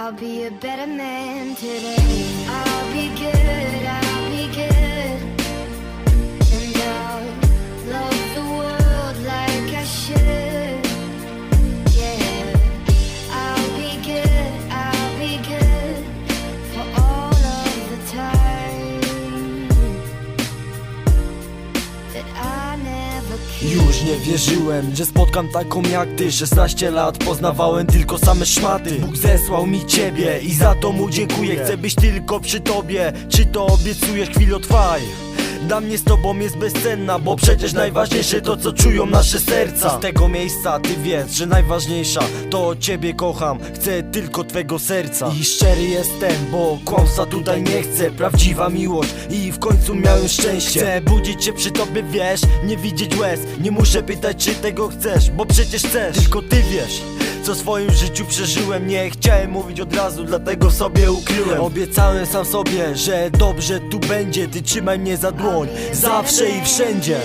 I'll be a better man today. Już nie wierzyłem, że spotkam taką jak ty. 16 lat poznawałem tylko same szmaty. Bóg zesłał mi ciebie i za to mu dziękuję. Chcę być tylko przy tobie, czy to obiecujesz? Chwilotrwaj dla mnie z tobą jest bezcenna, bo przecież najważniejsze to co czują nasze serca. Z tego miejsca ty wiesz, że najważniejsza to ciebie kocham Chcę tylko twego serca. I szczery jestem, bo kłamstwa tutaj nie chcę. Prawdziwa miłość i w końcu miałem szczęście. Chcę budzić się przy tobie, wiesz, nie widzieć łez. Nie muszę pytać czy tego chcesz, bo przecież chcesz. Tylko ty wiesz co w swoim życiu przeżyłem. Nie chciałem mówić od razu, dlatego sobie ukryłem. Obiecałem sam sobie, że dobrze tu będzie. Ty trzymaj mnie za dłoń, zawsze i wszędzie